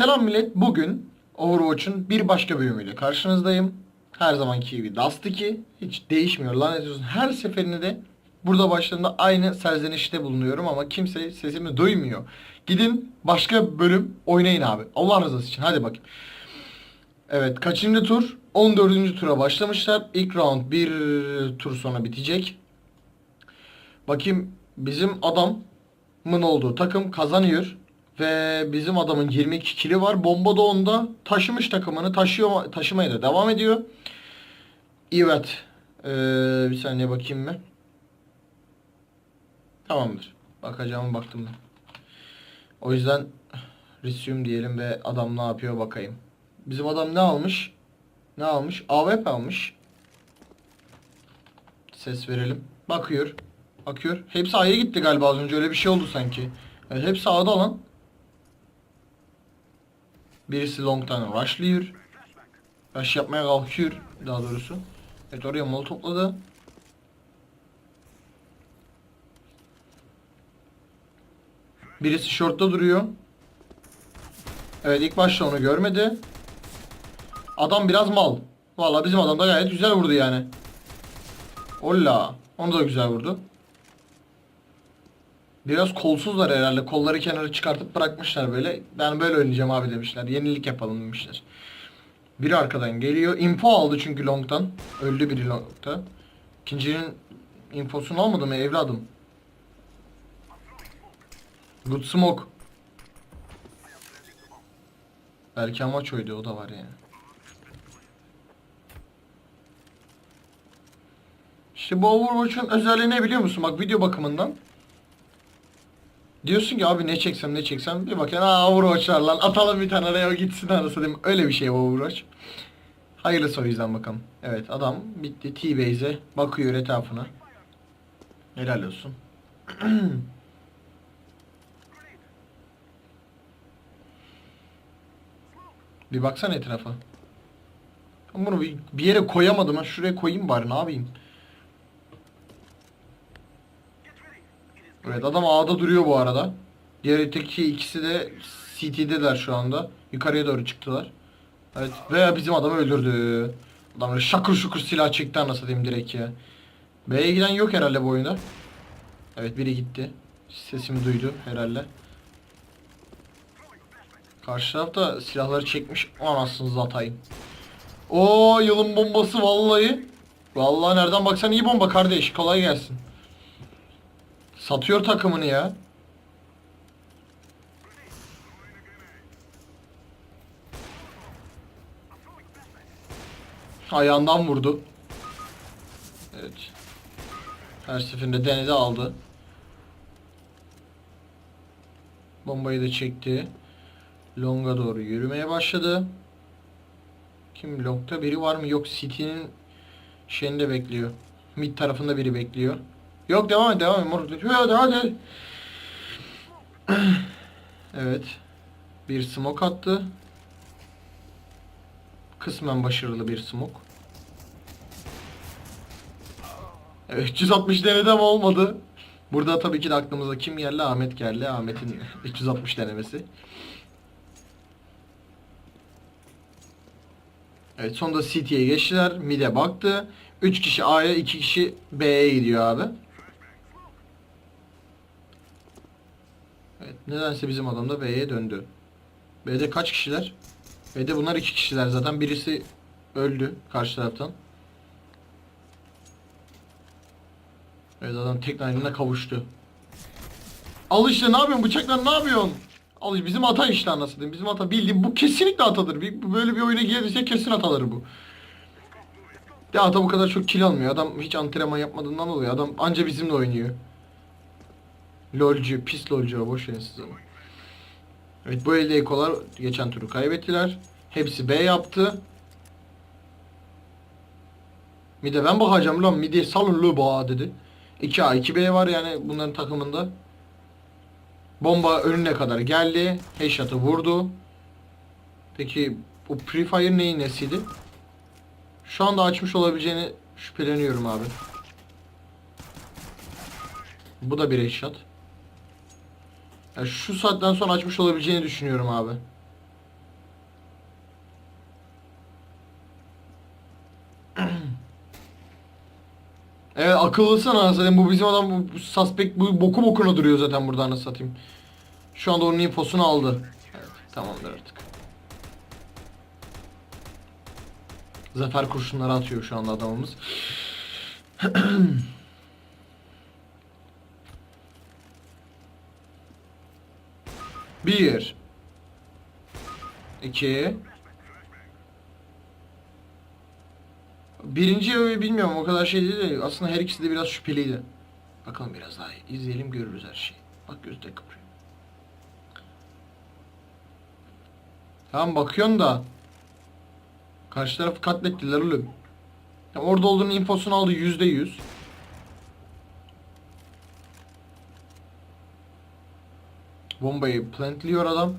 Selam millet. Bugün Overwatch'un bir başka bölümüyle karşınızdayım. Her zamanki gibi Dust 2. Hiç değişmiyor lanet olsun. Her seferinde de burada başlarında aynı serzenişte bulunuyorum ama kimse sesimi duymuyor. Gidin başka bölüm oynayın abi. Allah rızası için. Hadi bakayım. Evet kaçıncı tur? 14. tura başlamışlar. İlk round bir tur sonra bitecek. Bakayım bizim adamın olduğu takım kazanıyor. Ve bizim adamın 22 kili var. Bomba da onda. Taşımış takımını. Taşıyor, taşımaya da devam ediyor. Evet. Ee, bir saniye bakayım mı? Tamamdır. Bakacağımı baktım ben. O yüzden resume diyelim ve adam ne yapıyor bakayım. Bizim adam ne almış? Ne almış? AWP almış. Ses verelim. Bakıyor. Bakıyor. Hepsi A'ya gitti galiba az önce. Öyle bir şey oldu sanki. Evet, hepsi A'da lan. Birisi long'tan rushlıyor. Rush yapmaya kalkıyor daha doğrusu. Evet oraya mol topladı. Birisi short'ta duruyor. Evet ilk başta onu görmedi. Adam biraz mal. Vallahi bizim adam da gayet güzel vurdu yani. Olla. Onu da güzel vurdu. Biraz kolsuzlar herhalde. Kolları kenara çıkartıp bırakmışlar böyle. Ben böyle oynayacağım abi demişler. Yenilik yapalım demişler. Biri arkadan geliyor. Info aldı çünkü long'tan. Öldü biri long'ta. İkincinin infosunu almadı mı evladım? Good smoke. Belki amaç oydu o da var yani. İşte bu Overwatch'un özelliği ne biliyor musun? Bak video bakımından. Diyorsun ki abi ne çeksem ne çeksem bir bak ya aa Overwatch var lan atalım bir tane araya gitsin arası diyeyim. Öyle bir şey Overwatch. Hayırlısı o yüzden bakalım. Evet adam bitti T-Base'e bakıyor etrafına. Helal olsun. bir baksana etrafa. Bunu bir, bir yere koyamadım ha. Şuraya koyayım bari ne yapayım. Evet adam A'da duruyor bu arada. Diğer öteki ikisi de CT'deler şu anda. Yukarıya doğru çıktılar. Evet ve bizim adamı öldürdü. Adam böyle şakır şukur silah çekti anasını satayım direkt ya. B'ye giden yok herhalde bu oyunda. Evet biri gitti. Sesimi duydu herhalde. Karşı tarafta silahları çekmiş anasını zatayım. O yılın bombası vallahi. Vallahi nereden baksan iyi bomba kardeş. Kolay gelsin. Satıyor takımını ya. Ayağından vurdu. Evet. Her seferinde denedi aldı. Bombayı da çekti. Long'a doğru yürümeye başladı. Kim Long'ta biri var mı? Yok City'nin şeyinde bekliyor. Mid tarafında biri bekliyor. Yok devam et devam et moruk. Hadi hadi. evet. Bir smoke attı. Kısmen başarılı bir smoke. Evet 360 denedi olmadı. Burada tabii ki de aklımıza kim geldi? Ahmet geldi. Ahmet'in 360 denemesi. Evet sonunda City'ye geçtiler. Mid'e baktı. 3 kişi A'ya 2 kişi B'ye gidiyor abi. Nedense bizim adam da B'ye döndü. B'de kaç kişiler? B'de bunlar 2 kişiler zaten. Birisi öldü karşı taraftan. Evet adam teknolojine kavuştu. Al işte ne yapıyorsun bıçaklar ne yapıyorsun? Al bizim ata işte anasını. Bizim ata bildiğim bu kesinlikle atadır. Bir, böyle bir oyuna girdiyse kesin ataları bu. Ya ata bu kadar çok kill almıyor. Adam hiç antrenman yapmadığından oluyor. Adam anca bizimle oynuyor. Lolcu, pis lolcu boş verin siz onu. Evet bu elde ekolar geçen turu kaybettiler. Hepsi B yaptı. Mide ben bakacağım lan mide salın lo dedi. 2A 2B var yani bunların takımında. Bomba önüne kadar geldi. Headshot'ı vurdu. Peki bu Prefire neyin nesiydi? Şu anda açmış olabileceğini şüpheleniyorum abi. Bu da bir headshot. Yani şu saatten sonra açmış olabileceğini düşünüyorum abi. Evet akıllısın anasını satayım. Bu bizim adam bu, bu suspect bu boku bokuna duruyor zaten burada anasını satayım. Şu anda onun infosunu aldı. Evet, tamamdır artık. Zafer kurşunları atıyor şu anda adamımız. Bir. İki. Birinci öyle bilmiyorum o kadar şey değil de aslında her ikisi de biraz şüpheliydi. Bakalım biraz daha izleyelim görürüz her şeyi. Bak gözde kıpırıyor. Tamam bakıyorsun da karşı tarafı katlettiler oğlum. Ya orada olduğunun infosunu aldı yüzde yüz. Bombayı plantliyor adam.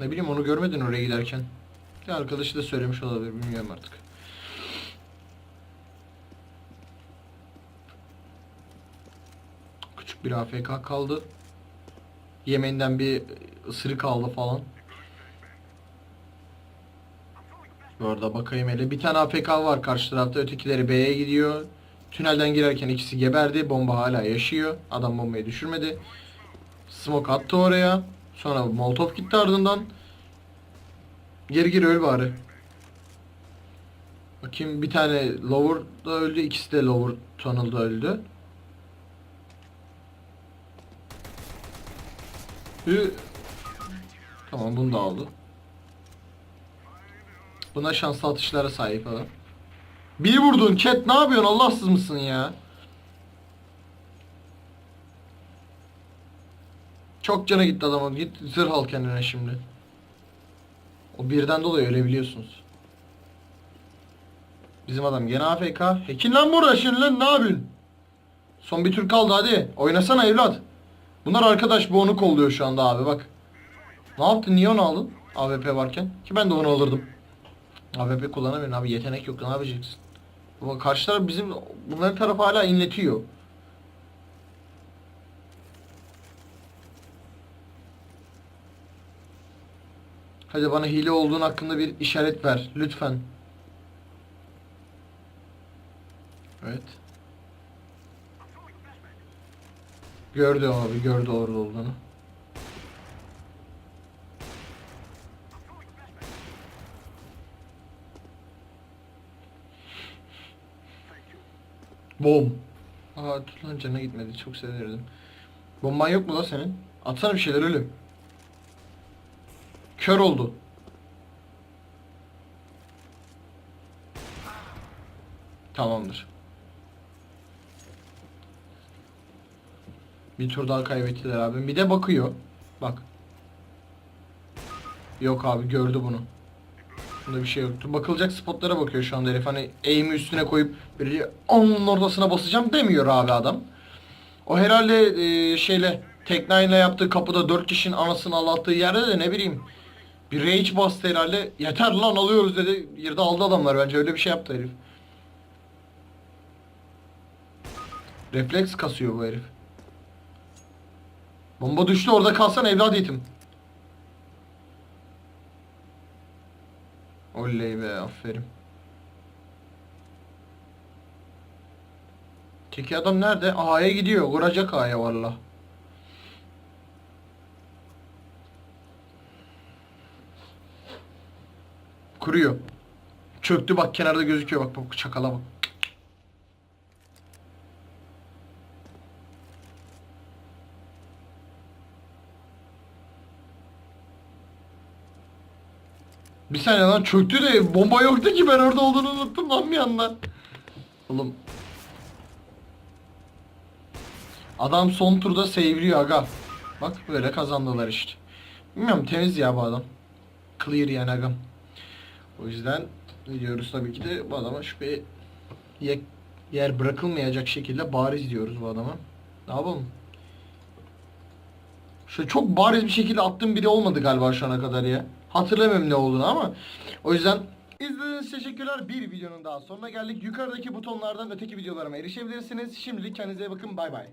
Ne bileyim onu görmedin oraya giderken. Ya arkadaşı da söylemiş olabilir bilmiyorum artık. Küçük bir AFK kaldı. Yemeğinden bir ısırık aldı falan. Bu arada bakayım hele. Bir tane AFK var karşı tarafta. Ötekileri B'ye gidiyor. Tünelden girerken ikisi geberdi. Bomba hala yaşıyor. Adam bombayı düşürmedi. Smoke attı oraya. Sonra Molotov gitti ardından. Geri gir öl bari. Bakayım bir tane lower da öldü. ikisi de lower tunnel'da öldü. Hı. Tamam bunu da aldı. Buna şanslı atışlara sahip adam. Bir vurdun chat ne yapıyorsun Allahsız mısın ya? Çok cana gitti adama git zırh al kendine şimdi. O birden dolayı ölebiliyorsunuz. Bizim adam gene AFK. Hekin lan burada şimdi lan ne yapıyorsun? Son bir tur kaldı hadi. Oynasana evlat. Bunlar arkadaş bu onu kolluyor şu anda abi bak. Ne yaptın niye onu aldın? AWP varken. Ki ben de onu alırdım. AWP kullanamıyorum abi yetenek yok ne yapacaksın? Ama karşı taraf bizim bunların tarafı hala inletiyor. Hadi bana hile olduğun hakkında bir işaret ver lütfen. Evet. Gördü abi gördü orada olduğunu. Bom. Aa dur lan canına gitmedi çok sevinirdim. Bomban yok mu la senin? Atsana bir şeyler ölüm. Kör oldu. Tamamdır. Bir tur daha kaybettiler abi. Bir de bakıyor. Bak. Yok abi gördü bunu. Bunda bir şey yoktu. Bakılacak spotlara bakıyor şu anda herif. Hani aim'i üstüne koyup böyle onun ortasına basacağım demiyor abi adam. O herhalde e, şeyle Tek9'la yaptığı kapıda 4 kişinin anasını ağlattığı yerde de ne bileyim bir rage bastı herhalde. Yeter lan alıyoruz dedi. Yerde aldı adamlar bence öyle bir şey yaptı herif. Refleks kasıyor bu herif. Bomba düştü orada kalsan evlat yetim. Oley be aferin. Teki adam nerede? A'ya gidiyor. Vuracak A'ya valla. Kuruyor. Çöktü bak kenarda gözüküyor bak bak çakala bak. Bir saniye lan çöktü de bomba yoktu ki ben orada olduğunu unuttum lan bir anda. Oğlum. Adam son turda sevriyor aga. Bak böyle kazandılar işte. Bilmiyorum temiz ya bu adam. Clear yani agam. O yüzden diyoruz tabii ki de bu adama şüphe ye- yer bırakılmayacak şekilde bariz diyoruz bu adama. Ne yapalım? Şöyle çok bariz bir şekilde attığım biri olmadı galiba şu ana kadar ya. Hatırlamıyorum ne olduğunu ama. O yüzden izlediğiniz için teşekkürler. Bir videonun daha sonuna geldik. Yukarıdaki butonlardan öteki videolarıma erişebilirsiniz. Şimdilik kendinize bakın. Bay bay.